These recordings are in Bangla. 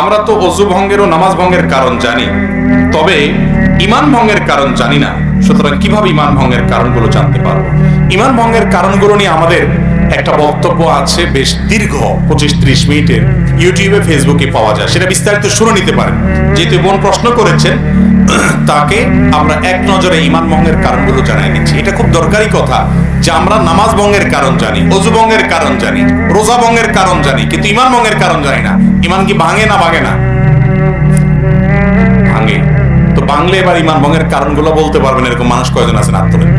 আমরা তো অজু ভঙ্গের ও নামাজ ভঙ্গের কারণ জানি, তবে ইমান ভঙ্গের কারণ জানি না। সুতরাং কীভাবে ইমান ভঙ্গের কারণগুলো জানতে পারব? ইমান ভঙ্গের কারণগুলো নিয়ে আমাদের একটা বক্তব্য আছে বেশ দীর্ঘ, পঁচিশ ত্রিশ মিনিটের। ইউটিউবে, ফেসবুকে পাওয়া যায়। সেটা বিস্তারিত শুনে নিতে পারেন। যেহেতু বোন প্রশ্ন করেছেন তাকে আমরা এক নজরে ইমান ভঙ্গের কারণগুলো জানাই দিচ্ছি এটা খুব দরকারি কথা যে আমরা নামাজ ভঙ্গের কারণ জানি, অজু ভঙ্গের কারণ জানি, রোজা ভঙ্গের কারণ জানি, কিন্তু ইমান ভঙ্গের কারণ জানি না। ইমান কি ভাঙে না ভাঙে না? ভাঙে। তো বাংলে এবার ইমান ভঙ্গের কারণগুলো বলতে পারবেন, এরকম মানুষ কয়জন আছেন তোলেন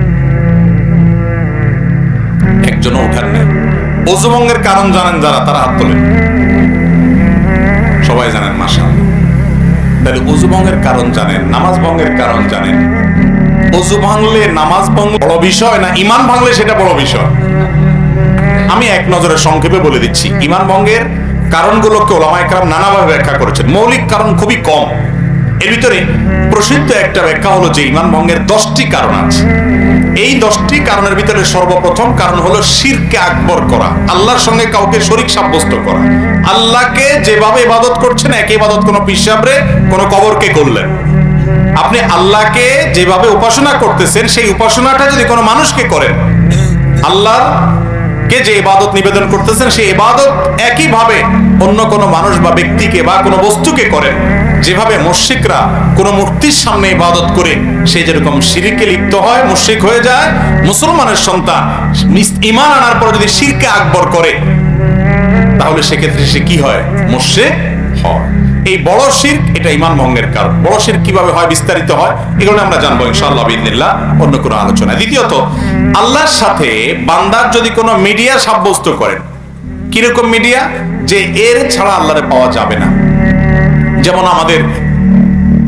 একজনও উঠান নেই। অজু ভঙ্গের কারণ জানেন যারা, তারা হাত তোলেন সবাই জানেন মাসা তাহলে অজু ভঙ্গের কারণ জানেন, নামাজ ভঙ্গের কারণ জানেন। অজু ভাঙলে নামাজ ভঙ্গ বড় বিষয় না ইমান ভাঙলে সেটা বড় বিষয়? আমি এক নজরে সংক্ষেপে বলে দিচ্ছি, ইমান ভঙ্গের কারণগুলোকে ওলামায় কালাম নানাভাবে ব্যাখ্যা করেছেন। মৌলিক কারণ খুবই কম। এর ভিতরে প্রসিদ্ধ একটা ব্যাখ্যা হলো যে ইমান ভঙ্গের দশটি কারণ আছে। এই দশটি কারণের ভিতরে সর্বপ্রথম কারণ হলো শিরকে আকবর করা, আল্লাহর সঙ্গে কাউকে শরিক সাব্যস্ত করা। আল্লাহকে যেভাবে ইবাদত করছেন এক ইবাদত কোনো পিসাবরে কোনো কবরকে করলেন। আপনি আল্লাহকে যেভাবে উপাসনা করতেছেন, সেই উপাসনাটা যদি কোনো মানুষকে করেন আল্লাহ কে যে ইবাদত নিবেদন করতেছেন, সেই ইবাদত একইভাবে অন্য কোনো মানুষ বা ব্যক্তিকে বা কোনো বস্তুকে করেন। যেভাবে মুশরিকরা কোনো মূর্তির সামনে ইবাদত করে সে যেরকম শিরিকে লিপ্ত হয়, মুশরিক হয়ে যায়, মুসলমানের সন্তান ঈমান আনার পর যদি শিরকে আকবর করে, তাহলে সেক্ষেত্রে সে কি হয়? মুশরিক হয়। এই বড় শির এটা ইমান ভঙ্গের কারণ। বড় শির কীভাবে হয়, বিস্তারিত হয়, এগুলো আমরা জানব ইনশাআল্লাহ বিদিনিল্লাহ অন্য কোনো আলোচনা দ্বিতীয়ত, আল্লাহর সাথে বান্দার যদি কোনো মিডিয়া সাব্যস্ত করেন, কীরকম মিডিয়া? যে এর ছাড়া আল্লাহরে পাওয়া যাবে না। যেমন আমাদের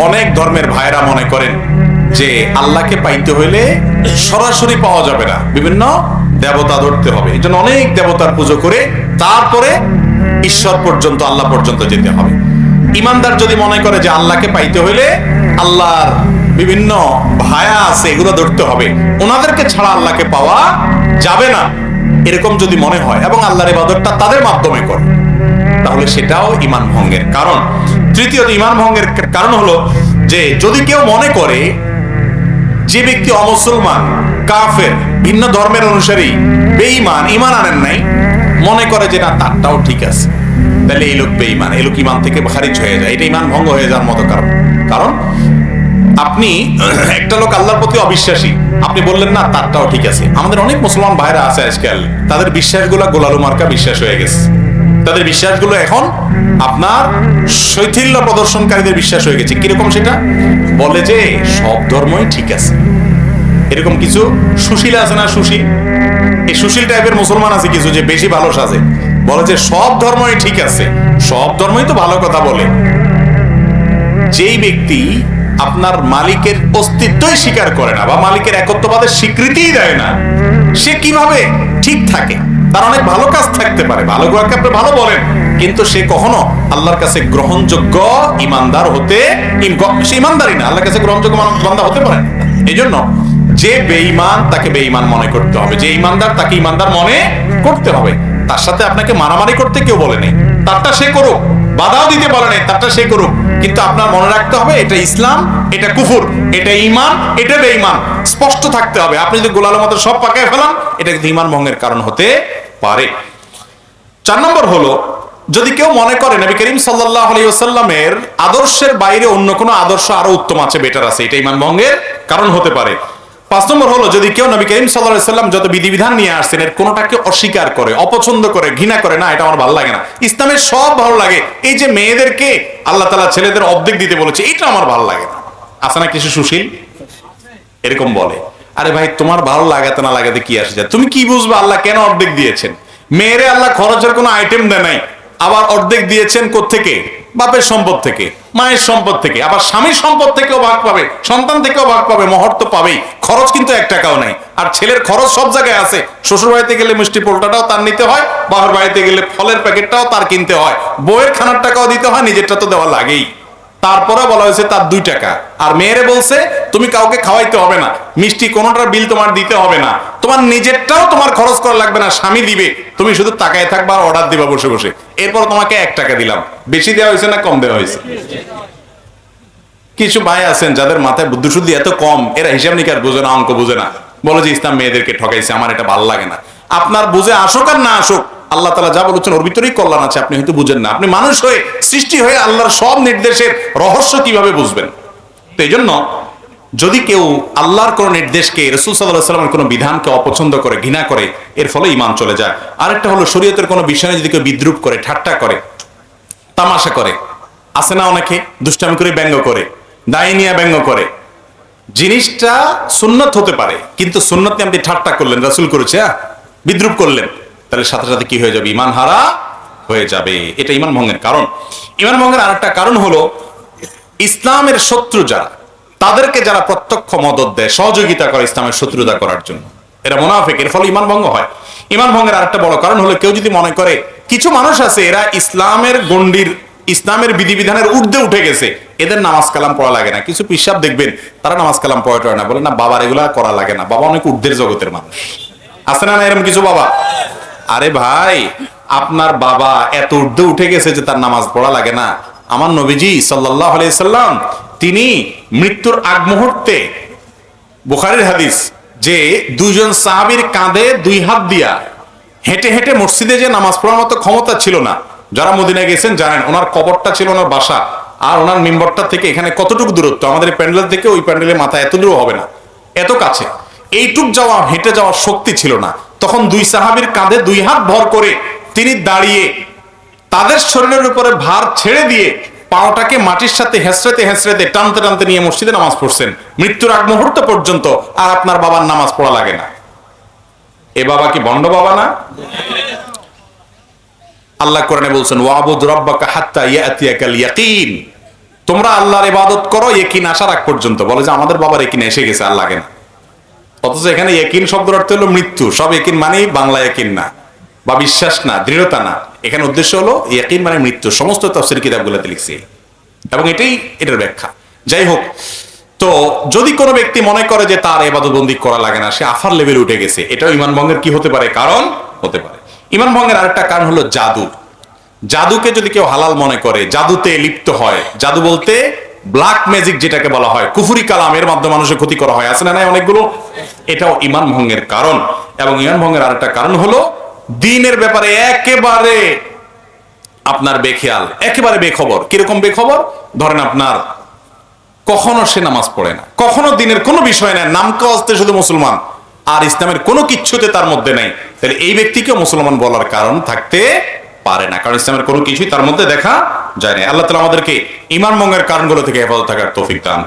অনেক ধর্মের ভাইরা মনে করেন যে আল্লাহকে পাইতে হইলে সরাসরি পাওয়া যাবে না। বিভিন্ন দেবতা ধরতে হবে। এই জন্য অনেক দেবতার পুজো করে তারপরে ঈশ্বর পর্যন্ত, আল্লাহ পর্যন্ত যেতে হবে। ইমানদার যদি মনে করে যে আল্লাহকে পাইতে হইলে আল্লাহর বিভিন্ন ভায়া আছে, এগুলো ধরতে হবে। ওনাদেরকে ছাড়া আল্লাহকে পাওয়া যাবে না। এরকম যদি মনে হয় এবং আল্লাহর ইবাদতটা তাদের মাধ্যমে করে, তাহলে সেটাও ইমান ভঙ্গের কারণ। তৃতীয়ত ইমান ভঙ্গের কারণ হলো যে যদি কেউ মনে করে যে ব্যক্তি অমুসলমান, কাফের, ভিন্ন ধর্মের অনুসারী, বেঈমান ইমান আনেন নাই, মনে করে যে না, তারটাও ঠিক আছে। তাহলে এই লোক বেঈমান, এই লোক ইমান থেকে খারিজ হয়ে যায়। এটা ইমান ভঙ্গ হয়ে যাওয়ার মতো কারণ। কারণ আপনি একটা লোক আল্লাহর প্রতি অবিশ্বাসী, আপনি বললেন না, তারটাও ঠিক আছে। আমাদের অনেক মুসলমান ভাইরা আছে আজকাল। তাদের বিশ্বাসগুলো গোলালু মার্কা বিশ্বাস হয়ে গেছে। তাদের বিশ্বাসগুলো এখন আপনার শৈথিল্য প্রদর্শনকারীদের বিশ্বাস হয়ে গেছে। কীরকম সেটা? বলে যে সব ধর্মই ঠিক আছে। এরকম কিছু সুশীল আছে না সুশীল? এই সুশীল টাইপের মুসলমান আছে কিছু যে বেশি ভালো সাজে। বলে যে সব ধর্মই ঠিক আছে। সব ধর্মই তো ভালো কথা বলে। যেই ব্যক্তি আপনার মালিকের অস্তিত্বই স্বীকার করে না বা মালিকের একত্ববাদের স্বীকৃতিই দেয় না, সে কীভাবে ঠিক থাকে? তার অনেক ভালো কাজ থাকতে পারে, ভালো কাজকে আপনি ভালো বলেন। কিন্তু সে কখনো আল্লাহর কাছে গ্রহণযোগ্য ইমানদার হতে সে ইমানদারই না, আল্লাহর কাছে গ্রহণযোগ্য বান্দা হতে পারে এই জন্য যে বেঈমান তাকে বেঈমান মনে করতে হবে, যে ইমানদার তাকে ইমানদার মনে করতে হবে। তার সাথে আপনাকে মারামারি করতে কেউ বলে নেই। তারটা সে করুক, বাধাও দিতে বলে নেই, তারটা সে করুক। কিন্তু আপনার মনে রাখতে হবে, এটা ইসলাম, এটা কুফুর, এটা ইমান এটা বেঈমান। স্পষ্ট থাকতে হবে। আপনি যদি গোলালের মতো সব পাকায় ফেলান, এটা কিন্তু ইমান ভঙ্গের কারণ হতে পারে। চার নম্বর হলো, যদি কেউ মনে করে নবী করিম সাল্লাহ আলী ওসাল্লামের আদর্শের বাইরে অন্য কোনো আদর্শ আরও উত্তম আছে বেটার আছে, এটা ইমান ভঙ্গের কারণ হতে পারে। পাঁচ নম্বর হলো, যদি কেউ নবী করিম সাল্লাহ সাল্লাম যত বিধিবিধান নিয়ে আসছেন, এর কোনোটাকে অস্বীকার করে, অপছন্দ করে, ঘৃণা করে, না, এটা আমার ভালো লাগে না। ইসলামের সব ভালো লাগে। এই যে মেয়েদেরকে আল্লাহ তালা ছেলেদের অর্ধেক দিতে বলেছে, এটা আমার ভালো লাগে না। আছে না কিছু সুশীল? এরকম বলে। আরে ভাই, তোমার ভালো লাগাতে না লাগাতে কি আসে যায়? তুমি কি বুঝবে? আল্লাহ কেন অর্ধেক দিয়েছেন? মেয়েরে আল্লাহ খরচের কোনো আইটেম দেয় নাই। আবার অর্ধেক দিয়েছেন থেকে বাপের সম্পদ থেকে, মায়ের সম্পদ থেকে, আবার স্বামীর সম্পদ থেকেও ভাগ পাবে, সন্তান থেকেও ভাগ পাবে, মহর তো পাবেই। খরচ কিন্তু এক টাকাও নাই। আর ছেলের খরচ সব জায়গায় আছে। শ্বশুর বাড়িতে গেলে মিষ্টি পোলটাটাও তার নিতে হয়, বাবার বাড়িতে গেলে ফলের প্যাকেটটাও তার কিনতে হয়। বইয়ের খানার টাকাও দিতে হয়, নিজেরটা তো দেওয়া লাগেই। তারপরে বলা হয়েছে তার দুই টাকা। আর মেয়েরে বলছে, তুমি কাউকে খাওয়াইতে হবে না। মিষ্টি কোনোটার বিল তোমার দিতে হবে না। তোমার নিজেরটাও তোমার খরচ করা লাগবে না, স্বামী দিবে। তুমি শুধু তাকায় থাকবা আর অর্ডার দিবা বসে বসে। এরপর তোমাকে এক টাকা দিলাম। বেশি দেওয়া হয়েছে না কম দেওয়া হয়েছে? কিছু ভাই আছেন যাদের মাথায় বুদ্ধি শুদ্ধি এত কম, এরা হিসাব নিকার বোঝে না, অঙ্ক বোঝে না। বলে যে ইসলাম মেয়েদেরকে ঠকাইছে, আমার এটা ভালো লাগে না। আপনার বুঝে আসুক আর না আসুক, আল্লাহ তালা যা বলেছেন, ওর ভিতরেই কল্যাণ আছে, আপনি হয়তো বুঝেন না। আপনি মানুষ হয়ে সৃষ্টি হয়ে আল্লাহর সব নির্দেশের রহস্য কীভাবে বুঝবেন? তো এই জন্য যদি কেউ আল্লাহর কোন নির্দেশকে, রসুল সাল্লাহ সাল্লামের কোনো বিধানকে অপছন্দ করে, ঘৃণা করে, এর ফলে ইমান চলে যায়। আরেকটা হলো শরীয়তের কোনো বিষয় যদি কেউ বিদ্রুপ করে, ঠাট্টা করে, তামাশা করে আসে না অনেকে? দুষ্টামি করে, ব্যঙ্গ করে, দায় নিয়ে ব্যঙ্গ করে। জিনিসটা সুন্নত হতে পারে, কিন্তু সুন্নত আপনি ঠাট্টা করলেন, রাসুল করেছে হ্যাঁ? বিদ্রুপ করলেন, তাহলে সাথে সাথে কি হয়ে যাবে? ইমান হারা হয়ে যাবে। এটা ইমান ভঙ্গের কারণ। ইমান ভঙ্গের আরেকটা কারণ হলো, ইসলামের শত্রু যারা, তাদেরকে যারা প্রত্যক্ষ মদত দেয়, সহযোগিতা করে ইসলামের শত্রুতা করার জন্য। এরা মোনাফেক, এর ফলে ইমান ভঙ্গ হয়। ইমান ভঙ্গের আরেকটা বড় কারণ হলো, কেউ যদি মনে করে কিছু মানুষ আছে, এরা ইসলামের গণ্ডির, ইসলামের বিধিবিধানের ঊর্ধ্বে উঠে গেছে, এদের নামাজ কালাম পড়া লাগে না। কিছু পিসাব দেখবেন, তারা নামাজ কালাম পড়া টড়ে না। বলে, না, বাবার এগুলা করা লাগে না। বাবা অনেক ঊর্ধ্বের জগতের মানুষ। আছে না এরকম কিছু বাবা? আরে ভাই আপনার বাবা এত ঊর্ধ্বে উঠে গেছে যে তার নামাজ পড়া লাগে না। আমার নবীজি সাল্লাহ আলাইসাল্লাম তিনি মৃত্যুর আগ মুহূর্তে বুখারির হাদিস যে দুইজন সাহাবীর কাঁধে দুই হাত দিয়া হেঁটে হেঁটে মসজিদে যে নামাজ পড়ার মতো ক্ষমতা ছিল না। যারা মদিনায় গেছেন জানেন, ওনার কবরটা ছিল ওনার বাসা আর ওনার মেম্বরটা থেকে এখানে কতটুকু দূরত্ব? আমাদের প্যান্ডেল থেকে ওই প্যান্ডেলের মাথা এত দূর হবে না। এত কাছে। এইটুক যাওয়া, হেঁটে যাওয়ার শক্তি ছিল না। তখন দুই সাহাবীর কাঁধে দুই হাত ভর করে তিনি দাঁড়িয়ে তাদের শরীরের উপরে ভার ছেড়ে দিয়ে পাওটাকে মাটির সাথে হেসড়েতে হেসড়েতে টানতে টানতে নিয়ে মসজিদে নামাজ পড়ছেন। মৃত্যুর আগ মুহূর্ত পর্যন্ত আর আপনার বাবার নামাজ পড়া লাগে না। এ বাবা কি বন্ড বাবা না? আল্লাহ কোরআনে বলছেন তোমরা আল্লাহর ইবাদত করো ইয়াকিন আসার আগ পর্যন্ত। বলে যে আমাদের বাবার ইয়াকিন এসে গেছে আর লাগে না। অথচ এখানে ইয়াকিন শব্দের অর্থ হলো মৃত্যু। সব ইয়াকিন মানেই বাংলা ইয়াকিন না। বা বিশ্বাস না, দৃঢ়তা না। এখানে উদ্দেশ্য হলো ইয়াকিন মানে মৃত্যু, সমস্ত তফসির কিতাবগুলোতে লিখছে। এবং এটাই, এটার ব্যাখ্যা। যাই হোক, তো যদি কোনো ব্যক্তি মনে করে যে তার এবাদতবন্দি করা লাগে না, সে আফার লেভেলে উঠে গেছে, এটাও ইমান ভঙ্গের কি হতে পারে? কারণ হতে পারে। ইমান ভঙ্গের আরেকটা কারণ হলো জাদু। জাদুকে যদি কেউ হালাল মনে করে, জাদুতে লিপ্ত হয়, জাদু বলতে ব্ল্যাক ম্যাজিক যেটাকে বলা হয়, কুফুরি কালাম এর মাধ্যমে মানুষের ক্ষতি করা হয়। আছে না নাই অনেকগুলো? এটাও ইমান ভঙ্গের কারণ। এবং ইমান ভঙ্গের আরেকটা কারণ হলো দিনের ব্যাপারে একেবারে আপনার বেখেয়াল, একেবারে বেখবর। কীরকম বেখবর? ধরেন আপনার কখনো সে নামাজ পড়ে না, কখনো দিনের কোনো বিষয় নাই নাম কাজতে শুধু মুসলমান, আর ইসলামের কোনো কিচ্ছুতে তার মধ্যে নাই। তাহলে এই ব্যক্তিকে মুসলমান বলার কারণ থাকতে পারে না, কারণ ইসলামের কোনো কিছুই তার মধ্যে দেখা যায় না। আল্লাহ তালা আমাদেরকে ইমান মঙ্গের কারণগুলো থেকে হেফাজত থাকার তৌফিক দান